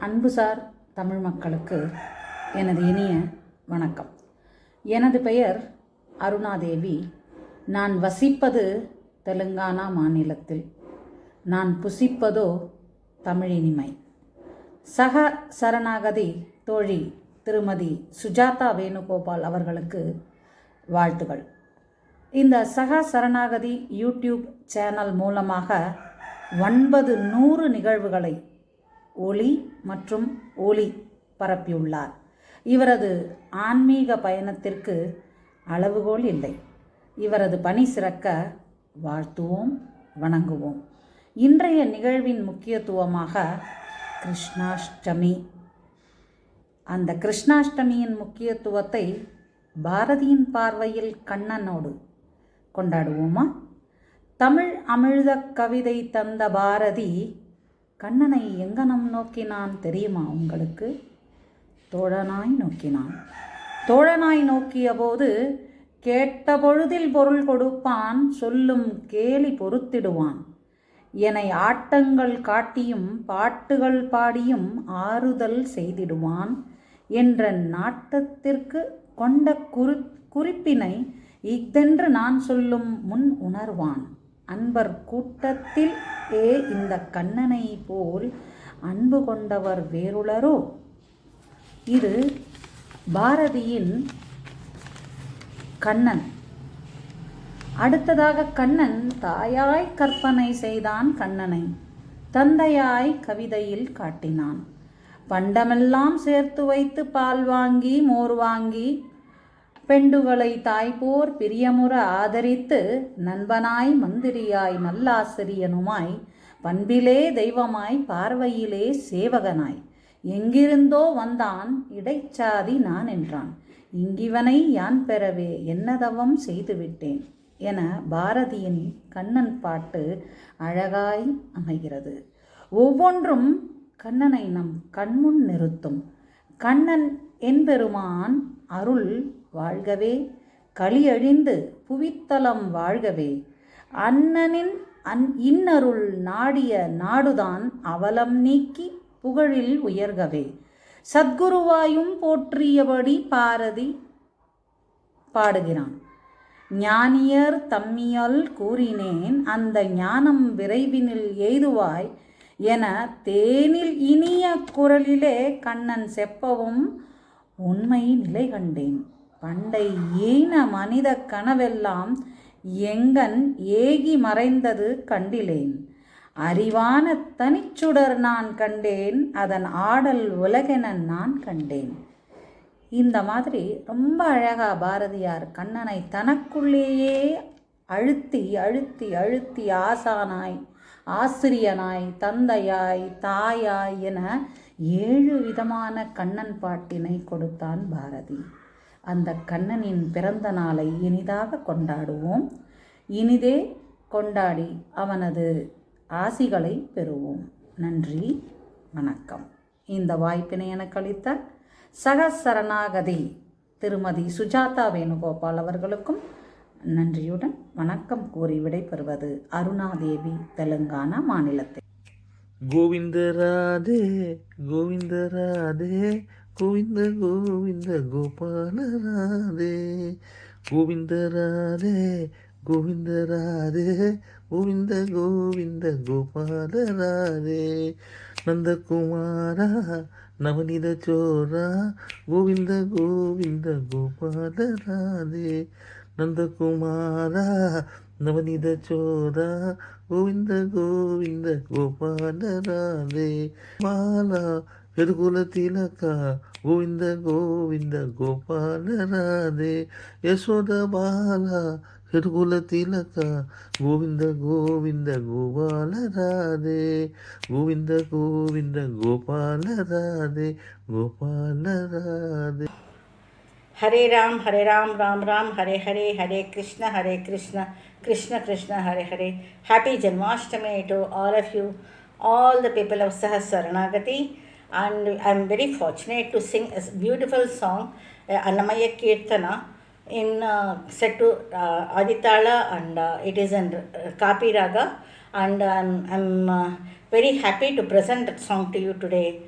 அன்புசார் தமிழ் மக்களுக்கு எனது இனிய வணக்கம். எனது பெயர் அருணாதேவி. நான் வசிப்பது தெலுங்கானா மாநிலத்தில். நான் புசிப்பதோ தமிழினிமை. சக சரணாகதி தோழி திருமதி சுஜாதா வேணுகோபால் அவர்களுக்கு வாழ்த்துகள். இந்த சக சரணாகதி யூடியூப் சேனல் மூலமாக ஒன்பது நூறு நிகழ்வுகளை ஒளி மற்றும் ஒளி பரப்பியுள்ளார். இவரது ஆன்மீக பயணத்திற்கு அளவுகோல் இல்லை. இவரது பணி சிறக்க வாழ்த்துவோம் வணங்குவோம். இன்றைய நிகழ்வின் முக்கியத்துவமாக கிருஷ்ணாஷ்டமி. அந்த கிருஷ்ணாஷ்டமியின் முக்கியத்துவத்தை பாரதியின் பார்வையில் கண்ணனோடு கொண்டாடுவோமா? தமிழ் அமிழ்த கவிதை தந்த பாரதி கண்ணனை எங்கனம் நோக்கினான் தெரியுமா உங்களுக்கு? தோழனாய் நோக்கினான். தோழனாய் நோக்கிய போது கேட்ட பொழுதில் பொருள் கொடுப்பான் சொல்லும் கேலி பொறுத்திடுவான். என்னை ஆட்டங்கள் காட்டியும் பாட்டுகள் பாடியும் ஆறுதல் செய்திடுவான் என்ற நாட்டத்திற்கு கொண்ட குறி குறிப்பினை இஃதென்று நான் சொல்லும் முன் உணர்வான். அன்பர் கூட்டத்தில் ஏ இந்த கண்ணனை போல் அன்பு கொண்டவர் வேறுளரோ? இது பாரதியின் கண்ணன். அடுத்ததாக கண்ணன் தாயாய் கற்பனை செய்தான் கண்ணனை தந்தையாய் கவிதையில் காட்டினான். பண்டமெல்லாம் சேர்த்து வைத்து பால் வாங்கி மோர் வாங்கி பெண்டுகளை தாய்போர் பிரியமுற ஆதரித்து நண்பனாய் மந்திரியாய் நல்லாசிரியனுமாய் பண்பிலே தெய்வமாய் பார்வையிலே சேவகனாய். எங்கிருந்தோ வந்தான் இடைச்சாதி நான் என்றான் இங்கிவனை யான் பெறவே என்னதவம் செய்துவிட்டேன் என பாரதியின் கண்ணன் பாட்டு அழகாய் அமைகிறது. ஒவ்வொன்றும் கண்ணனை நம் கண்முன் நிறுத்தும். கண்ணன் என்பெருமான் அருள் வாழ்கவே களியழிந்து புவித்தலம் வாழ்கவே. அண்ணனின் அன் இன்னருள் நாடிய நாடுதான் அவலம் நீக்கி புகழில் உயர்கவே. சத்குருவாயும் போற்றியபடி பாரதி பாடுகிறான். ஞானியர் தம்மியல் கூறினேன் அந்த ஞானம் விரைவினில் எய்துவாய் என தேனில் இனிய குரலிலே கண்ணன் செப்பவும் உண்மை நிலை கண்டேன். பண்டை ஈன மனித கனவெல்லாம் எங்கன் ஏகி மறைந்தது கண்டிலேன். அறிவான தனிச்சுடர் நான் கண்டேன் அதன் ஆடல் உலகென நான் கண்டேன். இந்த மாதிரி ரொம்ப அழகா பாரதியார் கண்ணனை தனக்குள்ளேயே அழுத்தி அழுத்தி அழுத்தி ஆசானாய் ஆசிரியனாய் தந்தையாய் தாயாய் என ஏழு விதமான கண்ணன் பாட்டினை கொடுத்தான் பாரதி. அந்த கண்ணனின் பிறந்த நாளை இனிதாக கொண்டாடுவோம். இனிதே கொண்டாடி அவனது ஆசிகளை பெறுவோம். நன்றி வணக்கம். இந்த வாய்ப்பினை எனக்கு அளித்த சகசரணாகதி திருமதி சுஜாதா வேணுகோபால் அவர்களுக்கும் நன்றியுடன் வணக்கம் கூறி விடைபெறுவது அருணாதேவி தெலுங்கானா மாநிலத்தில். గోవింద రాధే గోవింద రాధే గోవింద గోవింద గోపాల రాధే. గోవింద రాధే గోవింద రాధే గోవింద గోవింద గోపాల రాధే. నందకుమార నవనిద చోర గోవింద గోవింద గోపాల రాధే. నందకుమార నవనిద చోద గోవింద గోవింద గోపాల రాధే బాల ఎరుగుల తిలక గోవింద గోవింద గోపాల రాధే యశోద బాల ఎరుగుల తిలక గోవింద గోవింద గోపాల రాధే గోవింద గోవింద గోపాల రాధే గోపాల రాధే हरे राम हरे राम राम राम हरे हरे हरे कृष्ण हरे Krishna Krishna Krishna Hare Hare happy janmashtami to all of you all the people of sahasranagati and i'm very fortunate to sing a beautiful song uh, annamaya kirtana in uh, set to uh, aditala and uh, it is in uh, kapi raga and um, i'm uh, very happy to present that song to you today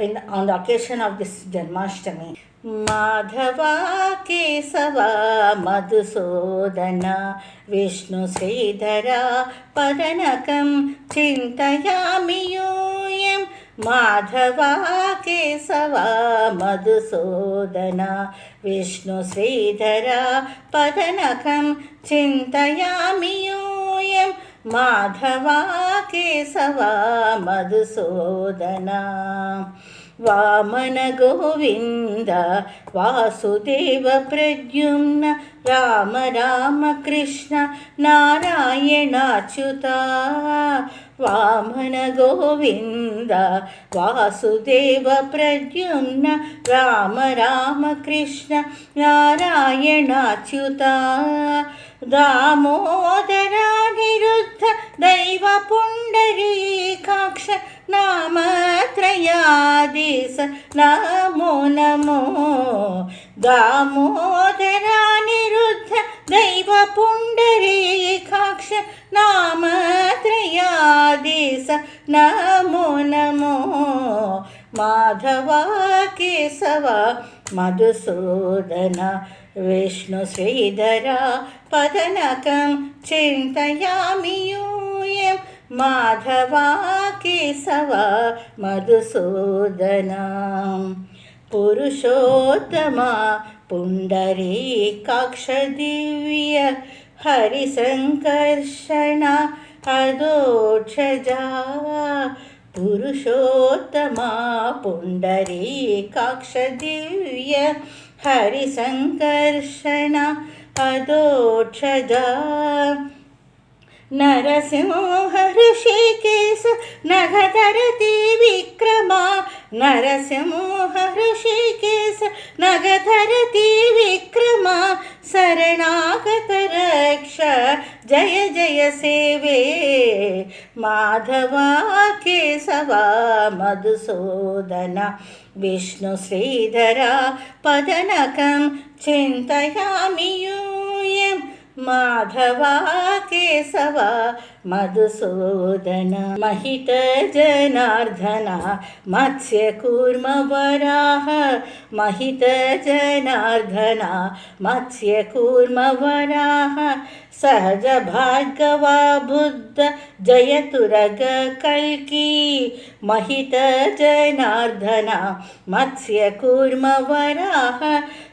in, on the occasion of this Janmashtami. Madhava केशवा मधुसोदना विष्णुश्रीधरा परनकं चिन्तयामि यूयं। माधवा केशवा मधुसोदना विष्णुश्रीधरा परनघं चिन्तयामि यूयं। माधवा केशवा मधुसूदना। వామన గోవింద వాసుదేవ ప్రద్యుమ్న రామ రామ కృష్ణ నారాయణాచ్యుత వామన గోవింద వాసుదేవ ప్రద్యుమ్న రామ రామ కృష్ణ నారాయణాచ్యుత दामोदरानिरुद्ध दैव पुण्डरीकाक्ष नामत्रयादिस नमो नमो दामोदरानिरुद्ध दैव पुण्डरीकाक्ष नामत्रयादिस नमो नमो माधवा केशव मधुसूदन विष्णुश्रीधरा पदनकं चिन्तयामि यूयं माधवा केशव मधुसूदना पुरुषोत्तमा पुण्डरीकाक्षदिव्य हरिसङ्कर्षण अदोक्षजा पुरुषोत्तमा पुण्डरीकाक्षदिव्य हरिसङ्कर्षण अदोक्षजा नरसिंह ऋषिकेश नगधरति विक्रमा नरसिंह ऋषिकेश नगधरति विक्रमा शरणागतरक्ष जय जय सेवे। माधवा केशवा मधुसूदन विष्णुश्रीधरा पदनकं चिन्तयामि यूयम् माधवा केशवा, मधुसूदन, महित जनार्दन, मत्स्यकूर्मवराह, महित जनार्दन, मत्स्यकूर्मवराह, सहज भार्गवा बुद्ध, जयतुरग कल्की, महित जनार्दन, मत्स्यकूर्मवराह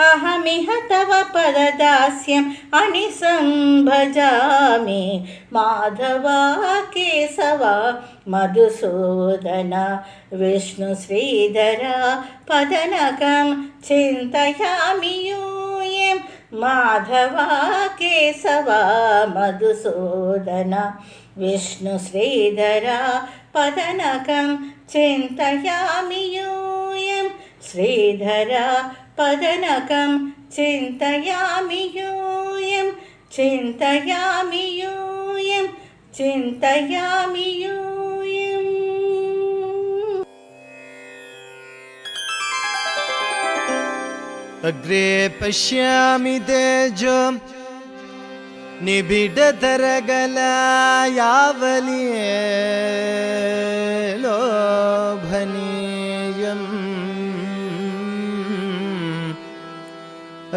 अहमिह तव पददास्यम् अनिसं भजामि माधवा केशवा, मधुसूदन विष्णुश्रीधरा पदनकं चिन्तयामि यूयं। माधवा केशवा, मधुसूदन विष्णुश्रीधरा पदनकं चिन्तयामि यूयं। श्रीधरा पदनकं चिन्तयामि यूयं चिन्तयामि यूयं चिन्तयामि यूयम् अग्रे पश्यामि तेजो निबिडतरगल यावलिये लोभनीयम्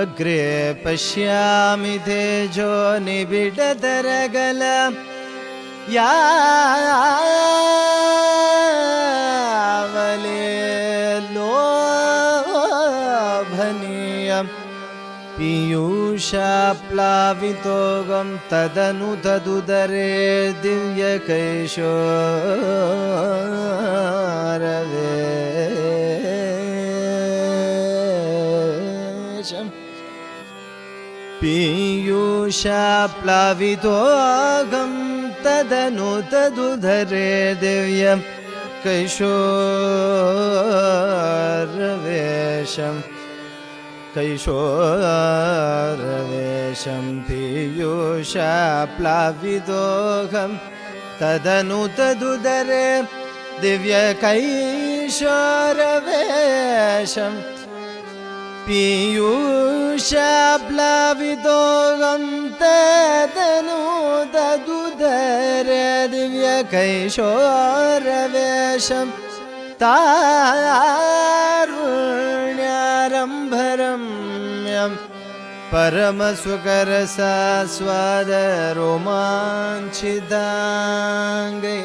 अग्रे पश्यामि तेजो निबिडतरगल यावले लोभनीयम् पीयूषाप्लावितोगं तदनु तदुदरे दिव्यकैशोरवेशम् पीयूषाप्लावितोगं तदनु तदुदरे दिव्यं कैशोरवेशम् कैशोरवेशं पीयूषाप्लाविदोहं तदनु तदुदरे दिव्यकैशोरवेशम् പീയൂഷപ്ലവിതോകന്തനൂതദുദരദിവ്യകൈശോരവേഷം താരുണ്യാരംഭരം പരമസുകരസാസ്വാദരോമാഞ്ചിതാംഗേ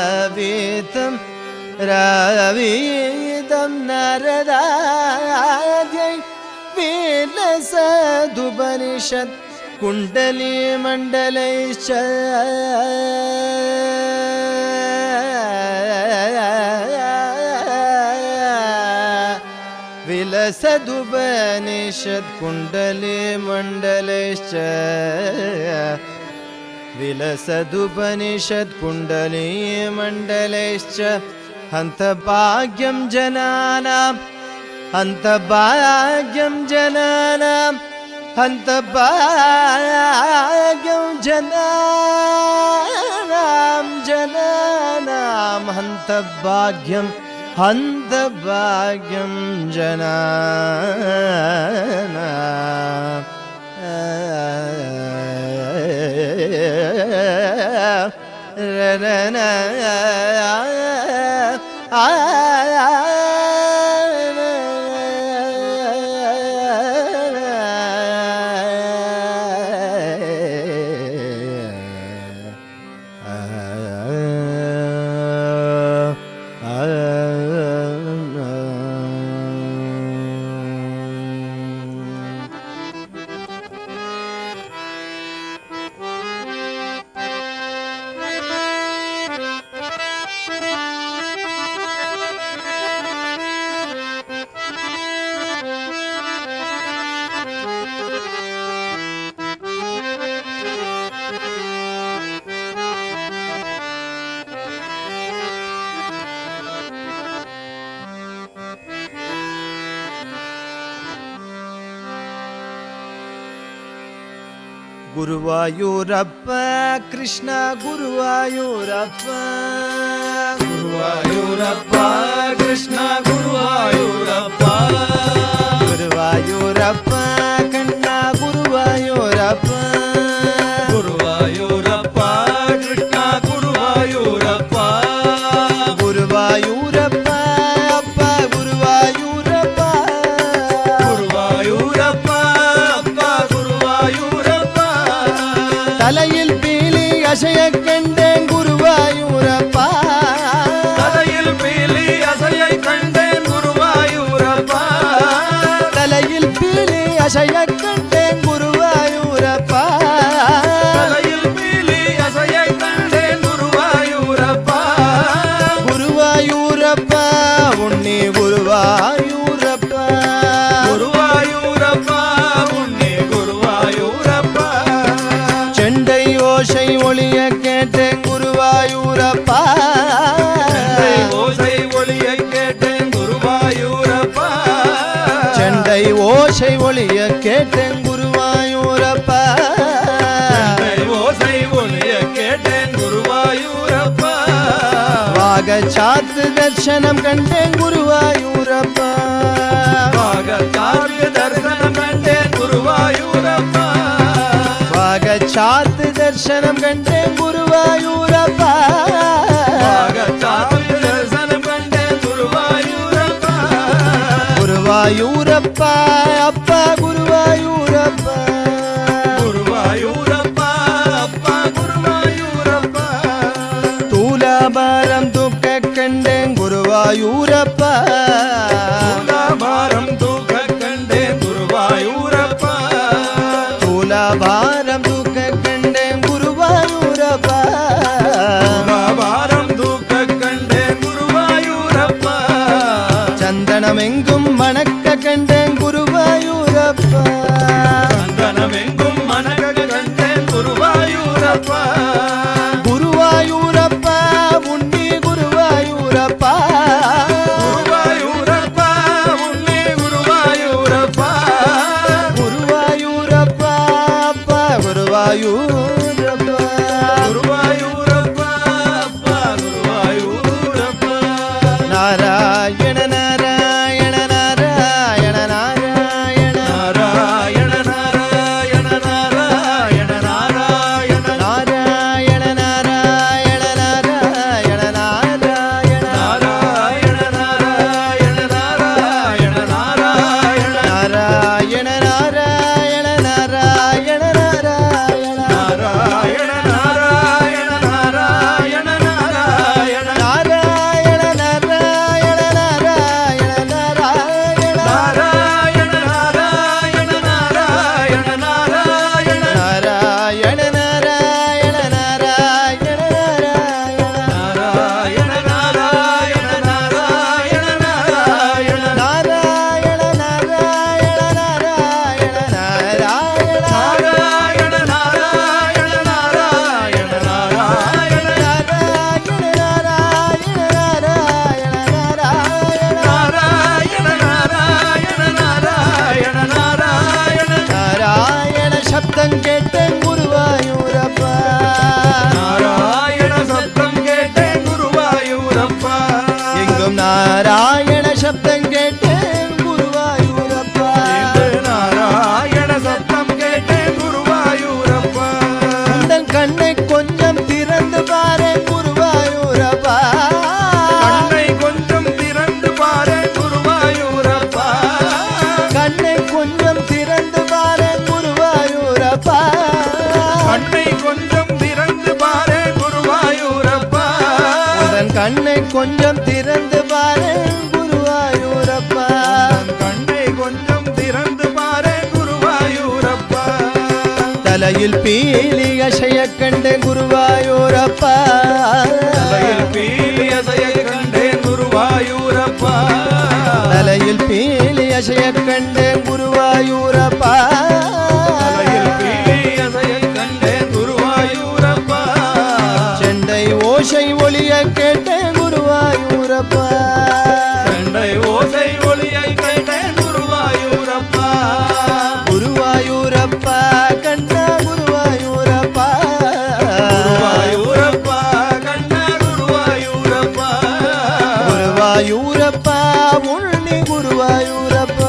രാവീതം दिव्यकैशोरवेशं तारुण्यारम्भरम्यं परमसुकरसास्वादरोमाञ्चिताङ्गै रावीतं नरदाद्यै विलसदुपनिषत् कुण्डलीमण्डलैश्च विलसदुपनिषत् कुण्डलीमण्डलैश्च विलसदुपनिषत्कुण्डलीमण्डलैश्च हन्तभाग्यं जनानां हन्तभाग्यं जनानां हन्तभाग्यं जनानां जनानां हन्तभाग्यं हन्तभाग्यं जना रनय குருவாயூரப்ப கிருஷ்ணா குருவாயூரப்ப. குருவாயூரப்பா கிருஷ்ணா குருவாயூரப்பா. தலையில் பீலி அசையை கண்டேன் குருவாயூரப்பா தலையில் பீலி அசையை கண்டேன் செண்டை ஓசை ஒளிய கேட்டேன் குருவாயூரப்பா. ஓசை ஒளியை கேட்டேன் குருவாயூரப்பா. வாக சாத்து தர்சனம் கண்டேன் குருவாயூரப்பா. பாகத்தார்க்கு தரிசனம் கண்டேன் குருவாயூரப்பா. வாக சாத்து தர்சனம் கண்டேன் குருவாயூரப்பா. குருவாயூரப்பா அப்பா குருவாயூரப்பா. கண்ணை கொஞ்சம் திறந்து பாரு குருவாயூரப்பா. கண்ணை கொஞ்சம் திறந்து பாரு குருவாயூரப்பா. கண்ணை கொஞ்சம் திறந்து பாரு குருவாயூரப்பா. கண்ணை கொஞ்சம் திறந்து பாரு குருவாயூரப்பா. கண்ணை கொஞ்சம் திறந்து சபையில் பீலி அசைய கண்ட குருவாயூரப்பா. சபையில் பீலி ಆಯುರಪ್ಪ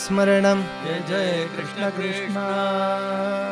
राधाकान्तस्मरणं जय जय कृष्ण कृष्ण।